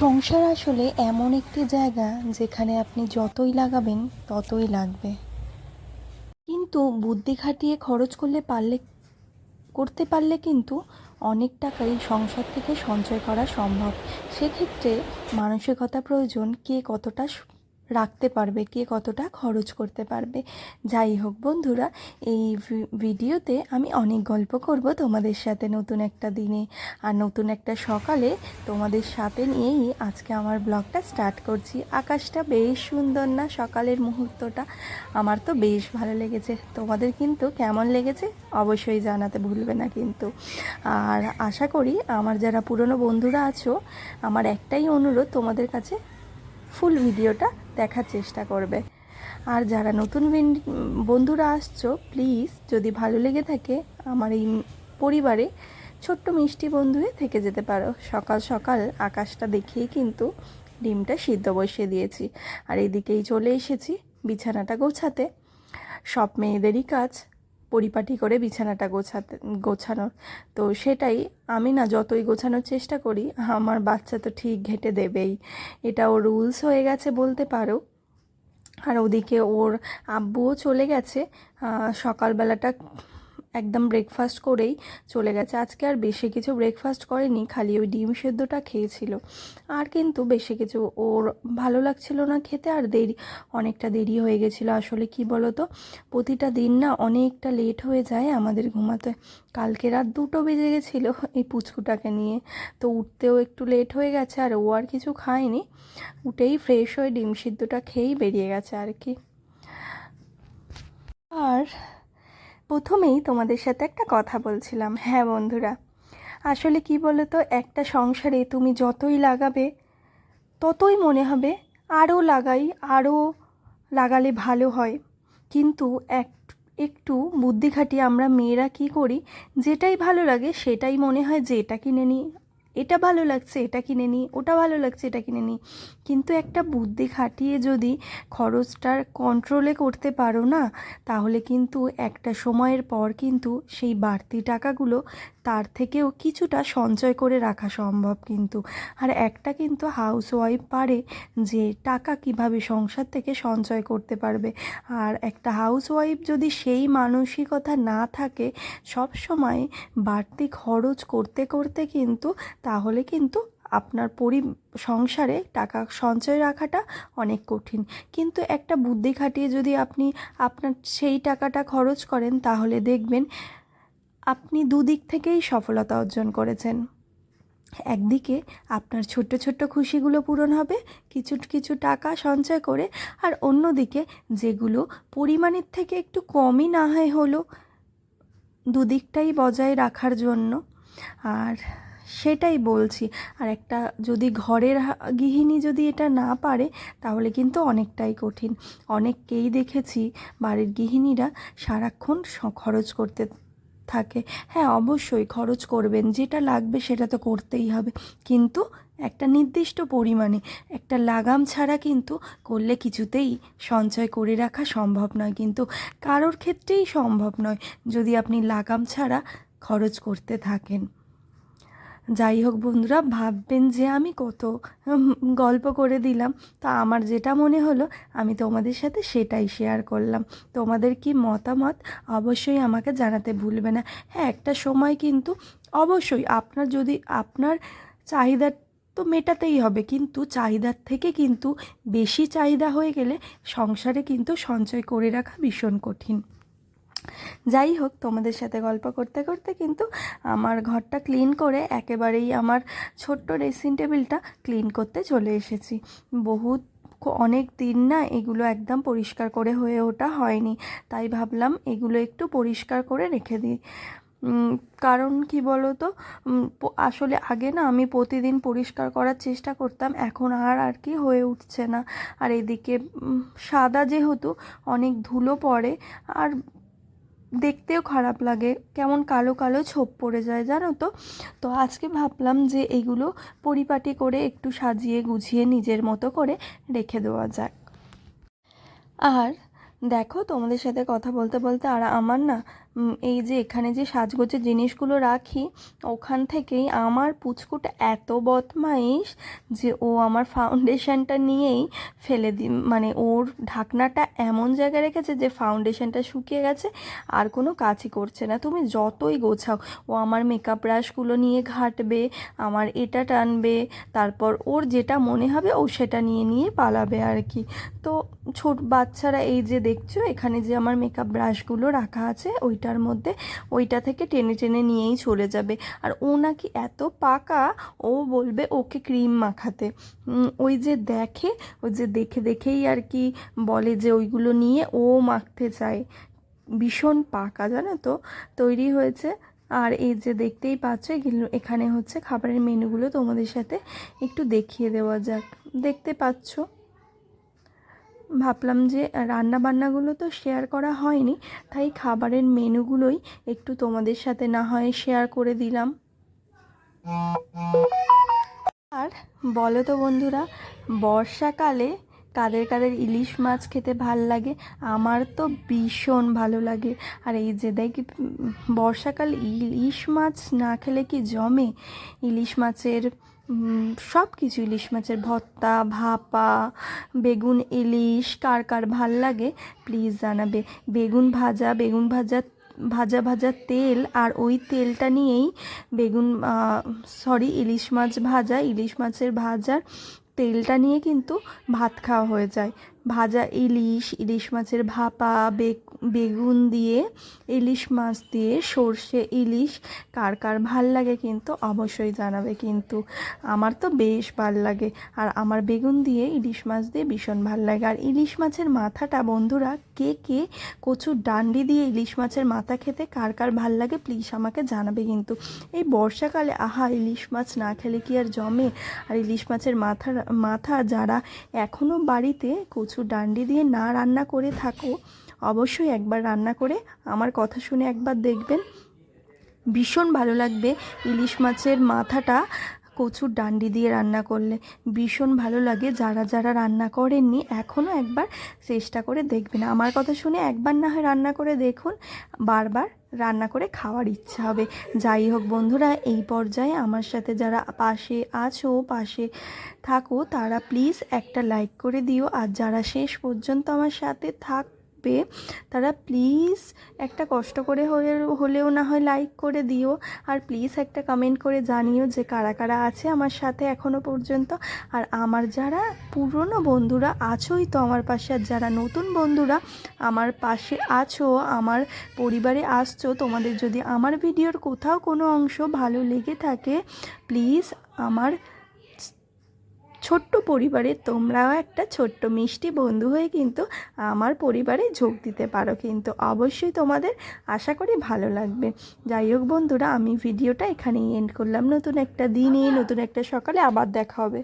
সংসার আসলে এমন একটি জায়গা যেখানে আপনি যতই লাগাবেন, ততই লাগবে। কিন্তু বুদ্ধি খাটিয়ে খরচ করলে পারলে, করতে পারলে কিন্তু অনেক টাকাই সংসার থেকে সঞ্চয় করা সম্ভব। সেক্ষেত্রে মানসিকতা প্রয়োজন কে কতটা রাখতে পারবে কে, কতটা খরচ করতে পারবে। যাই হোক বন্ধুরা, এই ভিডিওতে আমি অনেক গল্প করব তোমাদের সাথে নতুন একটা দিনে। আর নতুন একটা সকালে তোমাদের সাথে নিয়েই আজকে আমার ব্লগটা স্টার্ট করছি। আকাশটা বেশ সুন্দর না সকালের মুহূর্তটা? আমার তো বেশ ভালো লেগেছে। তোমাদের কিন্তু কেমন লেগেছে অবশ্যই জানাতে ভুলবে না কিন্তু। আর আশা করি আমার যারা পুরনো বন্ধুরা আছো, আমার একটাই অনুরোধ তোমাদের কাছে ফুল ভিডিওটা দেখার চেষ্টা করবে। আর যারা নতুন বন্ধুরা আসছো প্লিজ যদি ভালো লেগে থাকে আমার এই পরিবারে ছোট্ট মিষ্টি বন্ধু হয়ে থেকে যেতে পারো। সকাল সকাল আকাশটা দেখেই কিন্তু ডিমটা সিদ্ধ বসিয়ে দিয়েছি। আর এদিকেই চলে এসেছি বিছানাটা গোছাতে। সব মেয়েদেরই কাজ। পরিপাটি করে বিছানাটা গোছাতে, গোছানোর। তো সেটাই, আমি না যতই গোছানোর চেষ্টা করি, আমার বাচ্চা তো ঠিক ঘেটে দেবেই। এটা ওর রুলস হয়ে গেছে বলতে পারো। আর ওদিকে ওর আব্বুও চলে গেছে সকালবেলাটা একদম ব্রেকফাস্ট করেই চলে গেছে। আজকে আর বেশি কিছু ব্রেকফাস্ট করেনি, খালি ওই ডিম সেদ্ধটা খেয়েছিল। আর কিন্তু বেশি কিছু, ওর ভালো লাগছিল না খেতে আর দেরি, অনেকটা দেরি হয়ে গেছিল। আসলে কি বলো তো প্রতিটা দিন না অনেকটা লেট হয়ে যায় আমাদের ঘুমাতে। কালকে রাত দুটো বেজে গেছিল এই পুচকুটাকে নিয়ে। তো উঠতেও একটু লেট হয়ে গেছে আর ও আর কিছু খায়নি। উঠেই ফ্রেশ হয়ে ডিম সিদ্ধটা খেয়েই বেরিয়ে গেছে আর কি আর প্রথমেই তোমাদের সাথে একটা কথা বলছিলাম। হ্যাঁ বন্ধুরা, আসলে কি বলো তো একটা সংসারে তুমি যতই লাগাবে, ততই মনে হবে আরও লাগাই আরও লাগালে ভালো হয়। কিন্তু এক, একটু বুদ্ধি খাটিয়ে আমরা মেয়েরা কি করি, যেটাই ভালো লাগে সেটাই মনে হয় যে এটা কিনে নিই। এটা ভালো লাগছে, এটা কিনে নিই ওটা ভালো লাগছে, এটা কিনে নিই কিন্তু একটা বুদ্ধি খাটিয়ে যদি খরচটার কন্ট্রোলে করতে পারো না, তাহলে কিন্তু একটা সময়ের পর কিন্তু সেই বাড়তি টাকাগুলো তার থেকেও কিছুটা সঞ্চয় করে রাখা সম্ভব কিন্তু। আর একটা কিন্তু হাউস ওয়াইফ পারে যে টাকা কীভাবে সংসার থেকে সঞ্চয় করতে পারবে। আর একটা হাউস ওয়াইফ যদি সেই মানসিকতা না থাকে, সব সময় বাড়তি খরচ করতে করতে কিন্তু তাহলে কিন্তু আপনার পরি, সংসারে টাকা সঞ্চয় রাখাটা অনেক কঠিন। কিন্তু একটা বুদ্ধি খাটিয়ে যদি আপনি আপনার সেই টাকাটা খরচ করেন, তাহলে দেখবেন আপনি দুদিক থেকেই সফলতা অর্জন করেছেন। একদিকে আপনার ছোট্ট ছোট্ট খুশিগুলো পূরণ হবে, কিছু কিছু টাকা সঞ্চয় করে, আর অন্যদিকে যেগুলো পরিমাণের থেকে একটু কমই না হয় হলো, দুদিকটাই বজায় রাখার জন্য। আর সেটাই বলছি, আর একটা যদি ঘরের গৃহিণী যদি এটা না পারে, তাহলে কিন্তু অনেকটাই কঠিন। অনেককেই দেখেছি বাড়ির গৃহিণীরা সারাক্ষণ খরচ করতে থাকে। হ্যাঁ অবশ্যই খরচ করবেন, যেটা লাগবে সেটা তো করতেই হবে। কিন্তু একটা নির্দিষ্ট পরিমাণে, একটা লাগাম ছাড়া কিন্তু করলে কিছুতেই সঞ্চয় করে রাখা সম্ভব নয়। কিন্তু কারোর ক্ষেত্রেই সম্ভব নয় যদি আপনি লাগাম ছাড়া খরচ করতে থাকেন। যাই হোক বন্ধুরা, ভাববেন যে আমি কত গল্প করে দিলাম। তা আমার যেটা মনে হলো, আমি তোমাদের সাথে সেটাই শেয়ার করলাম। তোমাদের কি মতামত অবশ্যই আমাকে জানাতে ভুলবে না। হ্যাঁ একটা সময় কিন্তু অবশ্যই আপনার যদি, আপনার চাহিদা তো মেটাতেই হবে, কিন্তু চাহিদার থেকে কিন্তু বেশি চাহিদা হয়ে গেলে সংসারে কিন্তু সঞ্চয় করে রাখা ভীষণ কঠিন। যাই হোক, তোমাদের সাথে গল্প করতে করতে কিন্তু আমার ঘরটা ক্লিন করে একেবারেই আমার ছোট্ট ড্রেসিং টেবিলটা ক্লিন করতে চলে এসেছি। বহুত অনেক দিন না এগুলো একদম পরিষ্কার করে হয়ে ওঠা হয়নি। তাই ভাবলাম এগুলো একটু পরিষ্কার করে রেখে দিই। কারণ কি তো আসলে আগে না আমি প্রতিদিন পরিষ্কার করার চেষ্টা করতাম, এখন আর আর কি হয়ে উঠছে না। আর এদিকে সাদা যেহেতু অনেক ধুলো পড়ে, আর দেখতেও খারাপ লাগে। কেমন কালো কালো ছোপ পড়ে যায় জানো তো? তো আজকে ভাবলাম যে এগুলো পরিপাটি করে একটু সাজিয়ে গুছিয়ে নিজের মতো করে রেখে দেওয়া যাক। আর দেখো তোমাদের সাথে কথা বলতে বলতে আর আমার না এই যে এখানে যে সাজগোজের জিনিসগুলো রাখি, ওখান থেকেই আমার পুচকুটা এত বদমাইশ যে ও আমার ফাউন্ডেশনটা নিয়েই ফেলে দি মানে ওর ঢাকনাটা এমন জায়গায় রেখেছে যে ফাউন্ডেশনটা শুকিয়ে গেছে, আর কোনো কাজই করছে না। তুমি যতই গোছাও, ও আমার মেকআপ ব্রাশগুলো নিয়ে ঘাঁটবে, আমার এটা টানবে, তারপর ওর যেটা মনে হবে ও সেটা নিয়ে নিয়ে পালাবে আর কি। তো ছোট বাচ্চারা এই যে দেখছ, এখানে যে আমার মেকআপ ব্রাশগুলো রাখা আছে ওইটার মধ্যে ওইটা থেকে টেনে টেনে নিয়েই চলে যাবে। আর ও নাকি এত পাকা, ও বলবে ওকে ক্রিম মাখাতে। ওই যে দেখে, ওই যে দেখে দেখেই আর কি বলে যে ওইগুলো নিয়ে ও মাখতে চায়। ভীষণ পাকা, জানো তো? তৈরি হয়েছে। আর এই যে দেখতেই পাচ্ছ এখানে হচ্ছে খাবারের মেনুগুলো তোমাদের সাথে একটু দেখিয়ে দেওয়া যাক। দেখতে পাচ্ছ? ভাবলাম যে রান্না বান্নাগুলো তো শেয়ার করা হয়নি, তাই খাবারের মেনুগুলোই একটু তোমাদের সাথে না হয় শেয়ার করে দিলাম। আর বলো তো বন্ধুরা, বর্ষাকালে কাদের কাদের ইলিশ মাছ খেতে ভালো লাগে? আমার তো ভীষণ ভালো লাগে। আর এই যে দেখি বর্ষাকাল ইলিশ মাছ না খেলে কি জমে? ইলিশ মাছের সব কিছু ইলিশ মাছের ভর্তা, ভাপা, বেগুন ইলিশ, কার কার ভালো লাগে প্লিজ জানাবে। বেগুন ভাজা বেগুন ভাজা ভাজা ভাজা তেল, আর ওই তেলটা নিয়েই বেগুন সরি ইলিশ মাছ ভাজা, ইলিশ মাছের ভাজার তেলটা নিয়ে কিন্তু ভাত খাওয়া হয়ে যায়। ভাজা ইলিশ ইলিশ মাছের ভাপা বেগ- বেগুন দিয়ে, ইলিশ মাছ দিয়ে, সর্ষে, ইলিশ, কার কার ভালো লাগে কিন্তু অবশ্যই জানাবে কিন্তু। আমার তো বেশ ভালো লাগে। আর আমার বেগুন দিয়ে, ইলিশ মাছ দিয়ে ভীষণ ভালো লাগে। আর ইলিশ মাছের মাথাটা বন্ধুরা, কে কে কচুর ডান্ডি দিয়ে ইলিশ মাছের মাথা খেতে কার কার ভালো লাগে প্লিজ আমাকে জানাবে কিন্তু। এই বর্ষাকালে, আহা, ইলিশ মাছ না খেলে কি আর জমে? আর ইলিশ মাছের মাথা মাথা যারা এখনও বাড়িতে কচুর ডান্ডি দিয়ে না রান্না করে থাকো অবশ্যই একবার রান্না করে আমার কথা শুনে একবার দেখবেন। ভীষণ ভালো লাগবে ইলিশ মাছের মাথাটা কচুর ডান্ডি দিয়ে রান্না করলে। ভীষণ ভালো লাগে, যারা যারা রান্না করেননি এখনও একবার চেষ্টা করে দেখবেন। আমার কথা শুনে একবার না হয় রান্না করে দেখুন, বারবার রান্না করে খাওয়ার ইচ্ছা হবে। যাই হোক বন্ধুরা, এই পর্যায়ে আমার সাথে যারা পাশে আছো, পাশে থাকো, তারা প্লিজ একটা লাইক করে দিও। আর যারা শেষ পর্যন্ত আমার সাথে থাকবে তারা প্লিজ একটা কষ্ট করে হয়ে, হলেও না হয় লাইক করে দিও। আর প্লিজ একটা কমেন্ট করে জানিও যে কারা কারা আছে আমার সাথে এখনও পর্যন্ত। আর আমার যারা পুরনো বন্ধুরা আছোই তো আমার পাশে, আর যারা নতুন বন্ধুরা আমার পাশে আছো, আমার পরিবারে আসছো, তোমাদের যদি আমার ভিডিওর কোথাও কোনো অংশ ভালো লেগে থাকে প্লিজ আমার ছোট্ট পরিবারে তোমরাও একটা ছোট্ট মিষ্টি বন্ধু হয়ে কিন্তু আমার পরিবারে যোগ দিতে পারো। কিন্তু অবশ্যই তোমাদের আশা করি ভালো লাগবে। যাই হোক বন্ধুরা, আমি ভিডিওটা এখানেই এন্ড করলাম। নতুন একটা দিনে, নতুন একটা সকালে আবার দেখা হবে।